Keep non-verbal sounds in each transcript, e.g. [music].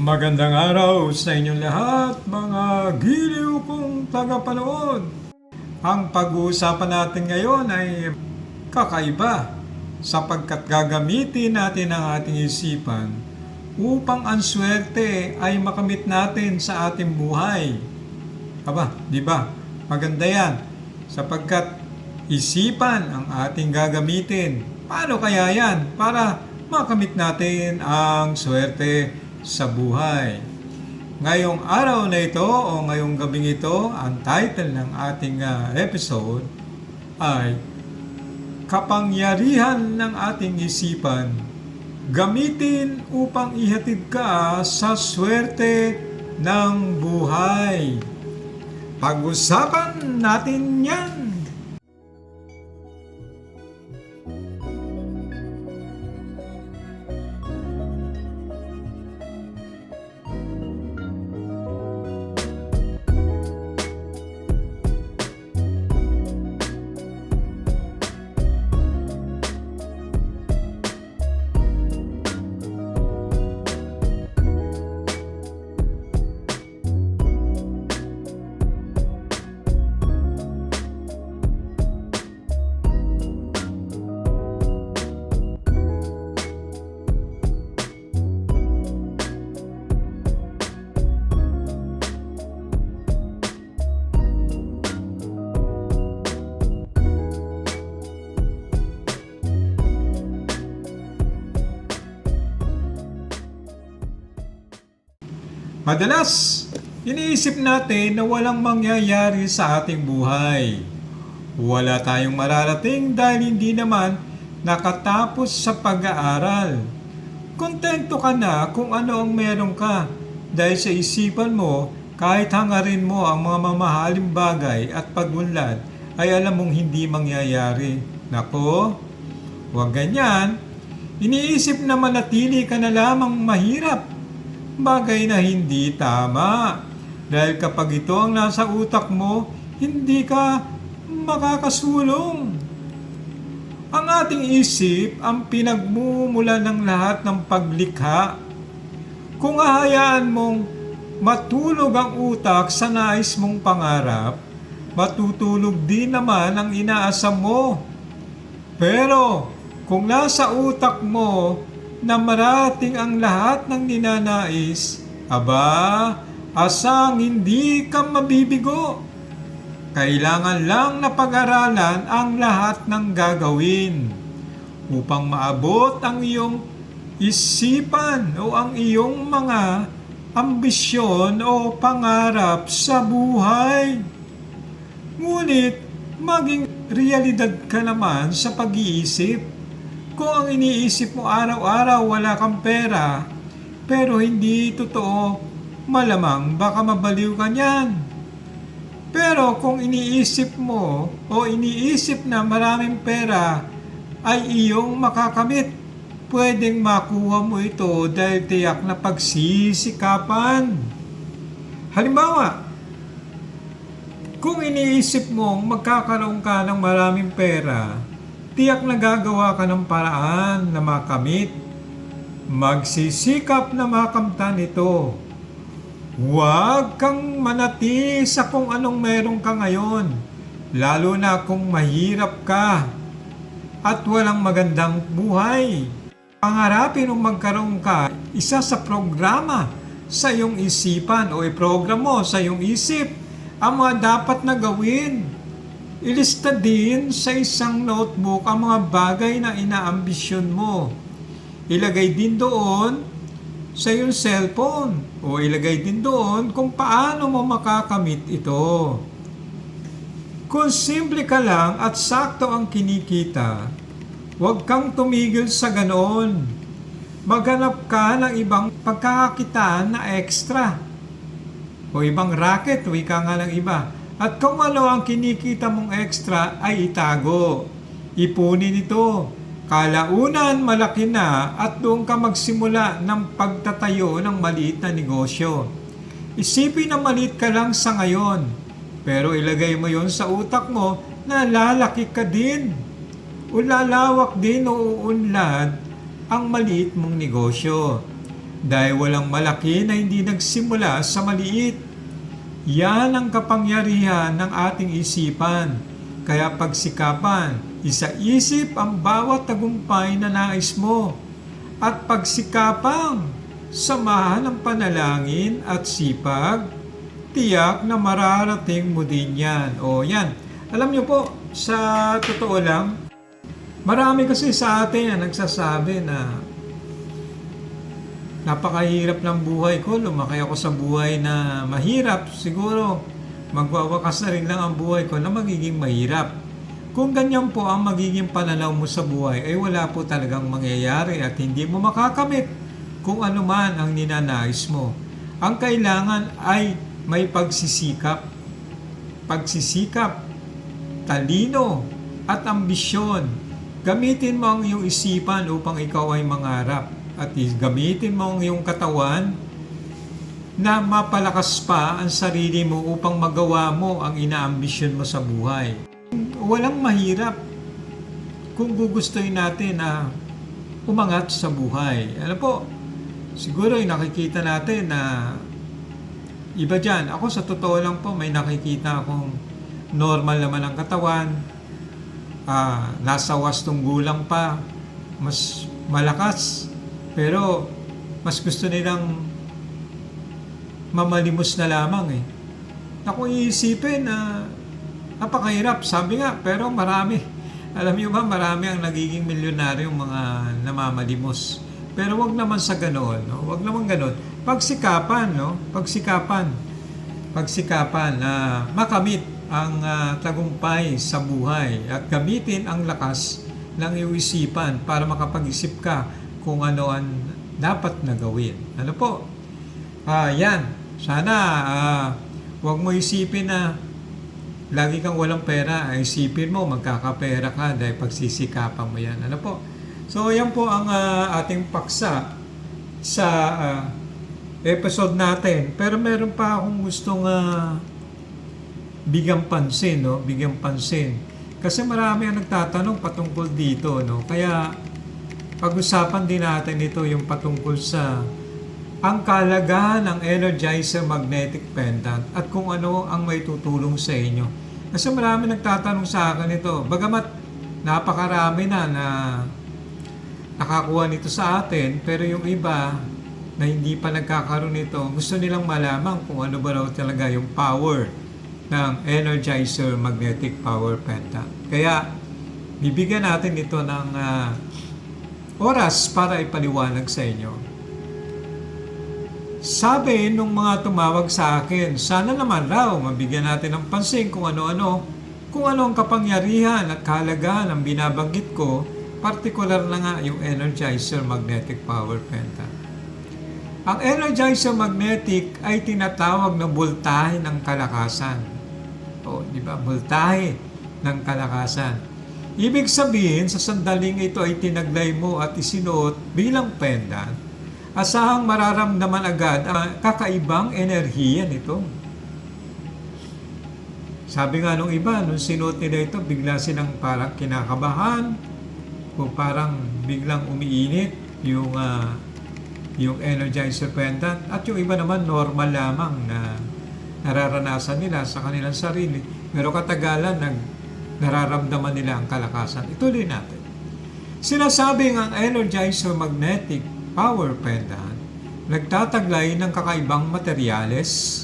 Magandang araw sa inyong lahat, mga giliw kong tagapanood. Ang pag-uusapan natin ngayon ay kakaiba sapagkat gagamitin natin ang ating isipan upang ang swerte ay makamit natin sa ating buhay. Aba, di ba? Maganda yan sapagkat isipan ang ating gagamitin. Paano kaya yan? Para makamit natin ang swerte sa buhay. Ngayong araw na ito o ngayong gabing ito, ang title ng ating ah, episode ay Kapangyarihan ng ating isipan gamitin upang ihatid ka sa swerte ng buhay. Pag-usapan natin yan! Madalas, iniisip natin na walang mangyayari sa ating buhay. Wala tayong mararating dahil hindi naman nakatapos sa pag-aaral. Kontento ka na kung ano ang meron ka dahil sa isipan mo kahit hangarin mo ang mga mamahaling bagay at pagunlad ay alam mong hindi mangyayari. Nako, huwag ganyan. Iniisip na manatili ka na lamang mahirap bagay na hindi tama. Dahil kapag ito ang nasa utak mo, hindi ka makakasulong. Ang ating isip ang pinagmumula ng lahat ng paglikha. Kung ahayaan mong matulog ang utak sa nais mong pangarap, matutulog din naman ang inaasam mo. Pero kung nasa utak mo na marating ang lahat ng ninanais, aba, asang hindi ka mabibigo. Kailangan lang na pag-aralan ang lahat ng gagawin upang maabot ang iyong isipan o ang iyong mga ambisyon o pangarap sa buhay. Ngunit, maging realidad ka naman sa pag-iisip kung ang iniisip mo araw-araw wala kang pera, pero hindi totoo, malamang baka mabaliw ka niyan. Pero kung iniisip mo o iniisip na maraming pera ay iyong makakamit, pwedeng makuha mo ito dahil tiyak na pagsisikapan. Halimbawa, kung iniisip mong magkakaroon ka ng maraming pera, tiyak na gagawa ka ng paraan na makamit. Magsisikap na makamtan ito. Huwag kang manatili sa kung anong meron ka ngayon, lalo na kung mahirap ka at walang magandang buhay. Pangarapin o magkaroon ka isa sa programa sa iyong isipan o iprogram mo sa iyong isip ang mga dapat na gawin Ilista din sa isang notebook ang mga bagay na inaambisyon mo. Ilagay din doon sa iyong cellphone o ilagay din doon kung paano mo makakamit ito. Kung simple ka lang at sakto ang kinikita, huwag kang tumigil sa ganoon. Maghanap ka ng ibang pagkakakitaan na extra o ibang racket, wika nga ng iba at kung ano ang kinikita mong extra ay itago. Ipunin ito. Kalaunan malaki na at doon ka magsimula ng pagtatayo ng maliit na negosyo. Isipin na maliit ka lang sa ngayon, pero ilagay mo yon sa utak mo na lalaki ka din. O lalawak din o uunlad ang maliit mong negosyo. Dahil walang malaki na hindi nagsimula sa maliit. Yan ang kapangyarihan ng ating isipan. Kaya pagsikapan, isa-isip ang bawat tagumpay na nais mo. At pagsikapang, samahan ng panalangin at sipag, tiyak na mararating mo din yan. O yan, alam niyo po, sa totoo lang, marami kasi sa atin ang nagsasabi na napakahirap ng buhay ko, lumaki ako sa buhay na mahirap, siguro magwawakas na rin lang ang buhay ko na magiging mahirap. Kung ganyan po ang magiging pananaw mo sa buhay, ay wala po talagang mangyayari at hindi mo makakamit kung ano man ang ninanais mo. Ang kailangan ay may pagsisikap. Pagsisikap, talino, at ambisyon. Gamitin mo ang iyong isipan upang ikaw ay mangarap. At gamitin mo ang iyong katawan na mapalakas pa ang sarili mo upang magawa mo ang inaambisyon mo sa buhay. Walang mahirap kung gugustuhin natin na umangat sa buhay. Ano po, siguro ay nakikita natin na iba dyan. Ako sa totoo lang po, may nakikita akong normal naman ang katawan, ah, nasa wastong gulang pa, mas malakas, pero mas gusto nilang mamalimos na lamang eh. Kung iisipin na napakahirap, sabi nga, pero marami. [laughs] Alam niyo ba, marami ang nagiging milyonaryong mga namamalimos. Pero wag naman sa ganoon, no? Wag naman ganoon. Pagsikapan, no? Pagsikapan. Pagsikapan na makamit ang ah, tagumpay sa buhay at gamitin ang lakas ng iyong isipan para makapag-isip ka kung ano ang dapat na gawin. Ano po? Ah, yan. Sana ah, wag mo isipin na lagi kang walang pera, isipin mo magkakapera ka dahil pagsisikapan mo yan. Ano po? So, yan po ang ah, ating paksa sa ah, episode natin. Pero meron pa akong gustong ah, bigyan pansin, no? Bigyan pansin. Kasi marami ang nagtatanong patungkol dito, no? Kaya pag-usapan din natin ito yung patungkol sa ang kalagahan ng Energizer Magnetic Pendant at kung ano ang may tutulong sa inyo. Kasi marami nagtatanong sa akin ito. Bagamat napakarami na na nakakuha nito sa atin, pero yung iba na hindi pa nagkakaroon nito, gusto nilang malaman kung ano ba raw talaga yung power ng Energizer Magnetic Power Pendant. Kaya, bibigyan natin ito ng ah, oras para ipaliwanag sa inyo. Sabi nung mga tumawag sa akin, sana naman raw mabigyan natin ng pansin kung ano-ano, kung ano ang kapangyarihan at kahalagahan ng binabanggit ko, partikular na nga yung Energizer Magnetic Power Pendant. Ang Energizer Magnetic ay tinatawag na voltahe ng kalakasan. O, di ba? Voltahe ng kalakasan. Ibig sabihin, sa sandaling ito ay tinaglay mo at isinuot bilang pendant, asahang mararamdaman agad ang kakaibang enerhiya nito. Sabi nga nung iba, nung sinuot nila ito, bigla silang parang kinakabahan o parang biglang umiinit yung ah, yung energizer pendant at yung iba naman normal lamang na nararanasan nila sa kanilang sarili pero katagalan nag nararamdaman nila ang kalakasan. Ituloy natin. Sinasabing ang Energizer Magnetic Power Pendant nagtataglay ng kakaibang materyales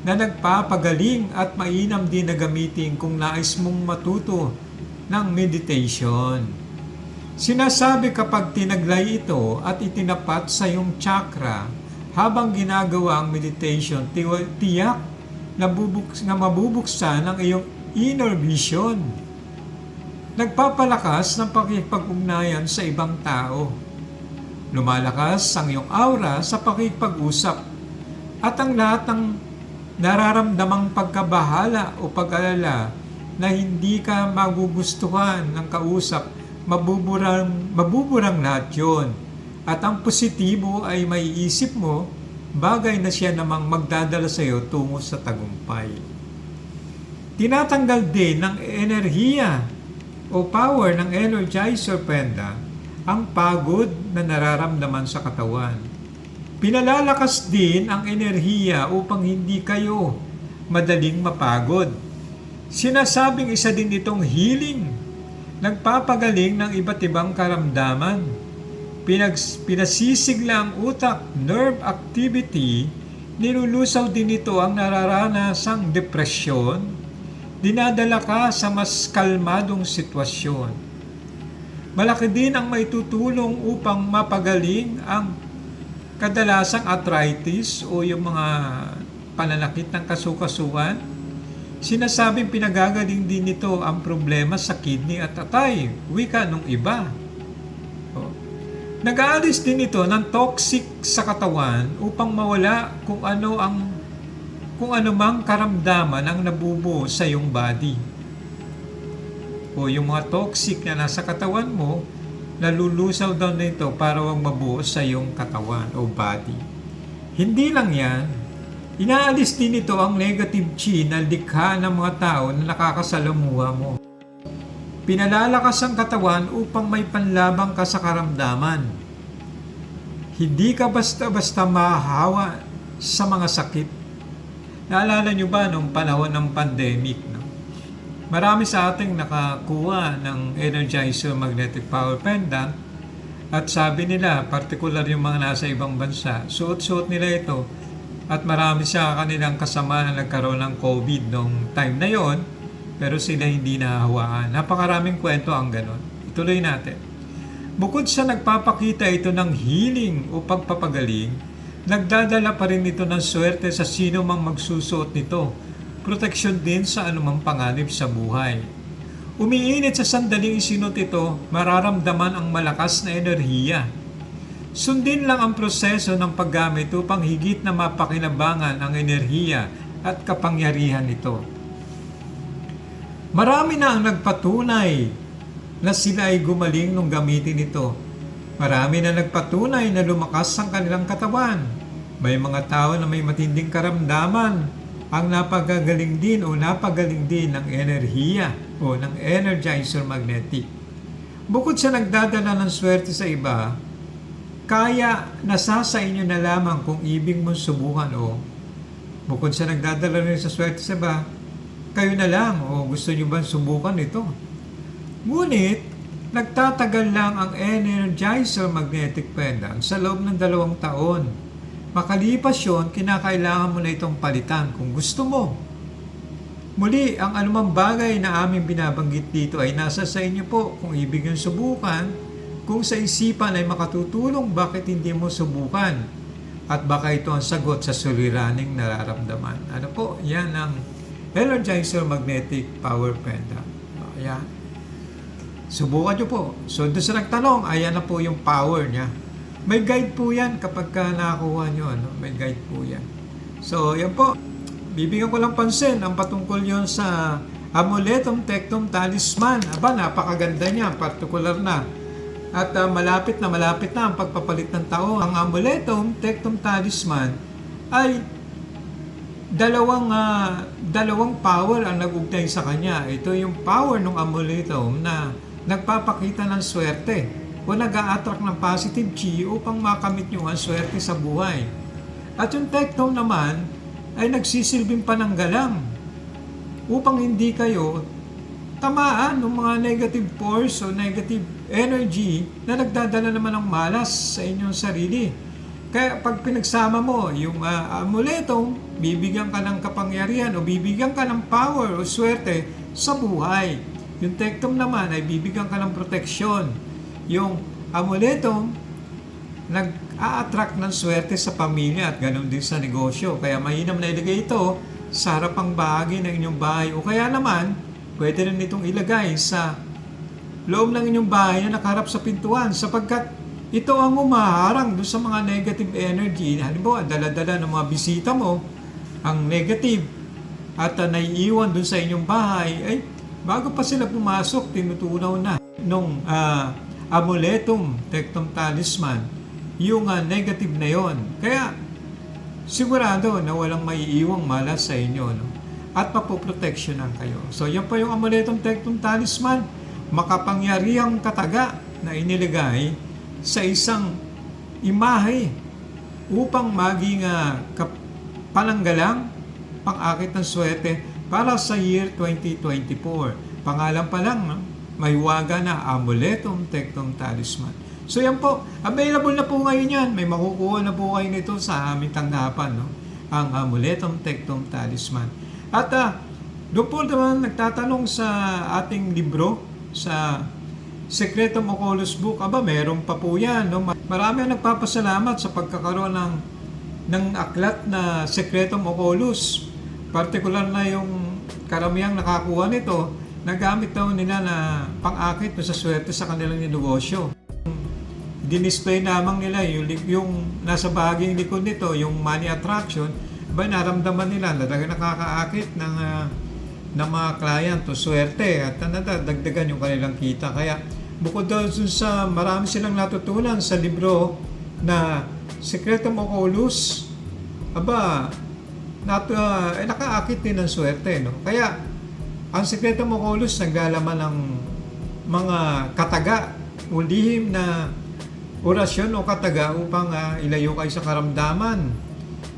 na nagpapagaling at mainam din na gamitin kung nais mong matuto ng meditation. Sinasabi kapag tinaglay ito at itinapat sa iyong chakra habang ginagawa ang meditation, tiyak na, bubuks, na mabubuksan ang iyong inner vision. Nagpapalakas ng pakikipag-ugnayan sa ibang tao. Lumalakas ang iyong aura sa pakikipag-usap at ang lahat ng nararamdamang pagkabahala o pag-alala na hindi ka magugustuhan ng kausap, mabuburang, mabuburang lahat yun. At ang positibo ay may isip mo, bagay na siya namang magdadala sa iyo tungo sa tagumpay. Tinatanggal din ng enerhiya o power ng Energizer Pendant ang pagod na nararamdaman sa katawan. Pinalalakas din ang enerhiya upang hindi kayo madaling mapagod. Sinasabing isa din itong healing, nagpapagaling ng iba't ibang karamdaman. Pinag, pinasisigla ang utak, nerve activity, nilulusaw din ito ang nararanasang depresyon, dinadala ka sa mas kalmadong sitwasyon. Malaki din ang maitutulong upang mapagaling ang kadalasang arthritis o yung mga pananakit ng kasukasuan. Sinasabing pinagagaling din nito ang problema sa kidney at atay, wika nung iba. Nag-aalis din ito ng toxic sa katawan upang mawala kung ano ang kung ano mang karamdaman ang nabubuo sa iyong body. O yung mga toxic na nasa katawan mo, nalulusaw daw nito para wag mabuo sa iyong katawan o body. Hindi lang yan, inaalis din ito ang negative chi na likha ng mga tao na nakakasalamuha mo. Pinalalakas ang katawan upang may panlabang ka sa karamdaman. Hindi ka basta-basta mahahawa sa mga sakit. Naalala nyo ba nung panahon ng pandemic? No? Marami sa ating nakakuha ng Energizer Magnetic Power Pendant at sabi nila, partikular yung mga nasa ibang bansa, suot-suot nila ito at marami sa kanilang kasama na nagkaroon ng COVID nung time na yon pero sila hindi nahahawaan. Napakaraming kwento ang ganon. Ituloy natin. Bukod sa nagpapakita ito ng healing o pagpapagaling, nagdadala pa rin ito ng swerte sa sino mang magsusuot nito. Proteksyon din sa anumang panganib sa buhay. Umiinit sa sandaling isinot ito, mararamdaman ang malakas na enerhiya. Sundin lang ang proseso ng paggamit upang higit na mapakinabangan ang enerhiya at kapangyarihan nito. Marami na ang nagpatunay na sila ay gumaling nung gamitin ito. Marami na nagpatunay na lumakas ang kanilang katawan. May mga tao na may matinding karamdaman ang napagagaling din o napagaling din ng enerhiya o ng energizer magnetic. Bukod sa nagdadala ng swerte sa iba, kaya nasa sa inyo na lamang kung ibig mong subukan o bukod sa nagdadala rin sa swerte sa iba, kayo na lang o gusto nyo ba subukan ito? Ngunit, nagtatagal lang ang Energizer Magnetic Pendant sa loob ng dalawang taon. Makalipas yon, kinakailangan mo na itong palitan kung gusto mo. Muli, ang anumang bagay na aming binabanggit dito ay nasa sa inyo po kung ibig yung subukan. Kung sa isipan ay makatutulong, bakit hindi mo subukan? At baka ito ang sagot sa suliraning nararamdaman. Ano po? Yan ang Energizer Magnetic Power Pendant. Ayan. Subukan nyo po. So, doon sa nagtanong, ayan na po yung power niya. May guide po yan kapag ka nakakuha nyo. Ano? May guide po yan. So, yan po. Bibigyan ko lang pansin ang patungkol yon sa Amuletum Tectum Talisman. Aba, napakaganda niya. Partikular na. At ah, malapit na malapit na ang pagpapalit ng tao. Ang Amuletum Tectum Talisman ay dalawang ah, dalawang power ang nagugnay sa kanya. Ito yung power ng amuletum na nagpapakita ng swerte o nag attract ng positive chi upang makamit nyo ang swerte sa buhay. At yung tectum naman ay nagsisilbing pananggalang upang hindi kayo tamaan ng mga negative force o negative energy na nagdadala naman ng malas sa inyong sarili. Kaya pag pinagsama mo yung uh, amuleto, bibigyan ka ng kapangyarihan o bibigyan ka ng power o swerte sa buhay. Yung tectum naman ay bibigyan ka ng proteksyon. Yung amuleto, nag-a-attract ng swerte sa pamilya at ganoon din sa negosyo. Kaya mainam na ilagay ito sa harapang bahagi ng inyong bahay. O kaya naman, pwede rin itong ilagay sa loob ng inyong bahay na nakaharap sa pintuan sapagkat ito ang umaharang doon sa mga negative energy. Halimbawa, dala-dala ng mga bisita mo, ang negative at uh, naiiwan doon sa inyong bahay, ay bago pa sila pumasok, tinutunaw na nung uh, amuletum, tectum talisman, yung uh, negative na yon. Kaya, sigurado na walang maiiwang malas sa inyo. No? At mapoproteksyonan kayo. So, yan po yung amuletum, tectum talisman, makapangyarihang kataga na iniligay sa isang imahe upang maging uh, pananggalang, pang-akit ng swerte para sa year 2024. Pangalan pa lang, no? may waga na Amuletum Tectum Talisman. So yan po, available na po ngayon yan. May makukuha na po kayo nito sa aming tanggapan, no? ang Amuletum Tectum Talisman. At uh, doon po naman nagtatanong sa ating libro, sa Secretum Oculus Book, aba meron pa po yan. No? Marami ang nagpapasalamat sa pagkakaroon ng, ng aklat na Secretum Oculus. Partikular na yung karamihang nakakuha nito, nagamit daw nila na pang-akit sa swerte sa kanilang negosyo. Dinisplay lamang nila yung, yung nasa bahaging likod nito, yung money attraction, ba naramdaman nila na talaga nakakaakit ng, ah, ng mga client o swerte at nadadagdagan yung kanilang kita. Kaya bukod dun sa marami silang natutunan sa libro na Secretum Oculus, aba, nat, uh, eh, nakaakit din ng swerte. No? Kaya ang Secretum Oculus naglalaman ng mga kataga o na orasyon o kataga upang ah, ilayo kayo sa karamdaman,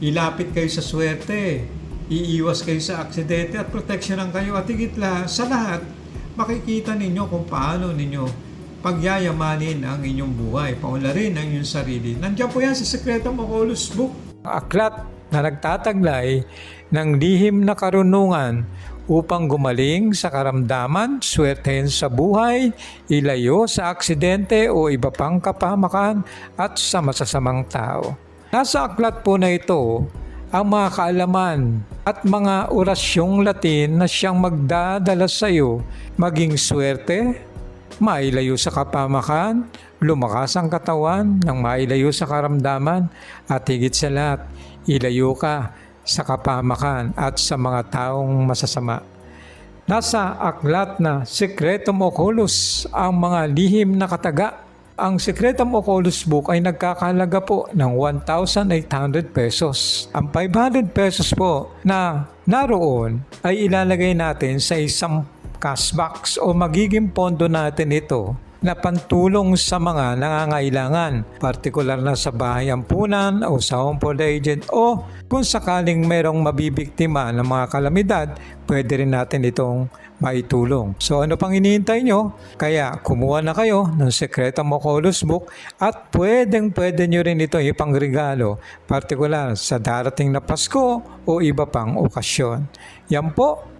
ilapit kayo sa swerte, iiwas kayo sa aksidente at proteksyonan kayo at higit la, sa lahat, makikita ninyo kung paano ninyo pagyayamanin ang inyong buhay, paunlarin ang inyong sarili. Nandiyan po yan sa Secretum Oculus Book. Aklat na nagtataglay ng lihim na karunungan upang gumaling sa karamdaman, swertehin sa buhay, ilayo sa aksidente o iba pang kapamakan at sa masasamang tao. Nasa aklat po na ito ang mga kaalaman at mga orasyong Latin na siyang magdadala sa iyo maging swerte, mailayo sa kapamakan, lumakas ang katawan ng mailayo sa karamdaman at higit sa lahat, ilayo ka sa kapamakan at sa mga taong masasama. Nasa aklat na Secretum Oculus ang mga lihim na kataga. Ang Secretum Oculus book ay nagkakalaga po ng 1,800 pesos. Ang 500 pesos po na naroon ay ilalagay natin sa isang cash box o magiging pondo natin ito na pantulong sa mga nangangailangan, partikular na sa bahay ampunan o sa home for agent o kung sakaling merong mabibiktima ng mga kalamidad, pwede rin natin itong maitulong. So ano pang iniintay nyo? Kaya kumuha na kayo ng Secretum Oculus Book at pwedeng pwede nyo rin ito ipangregalo, partikular sa darating na Pasko o iba pang okasyon. Yan po,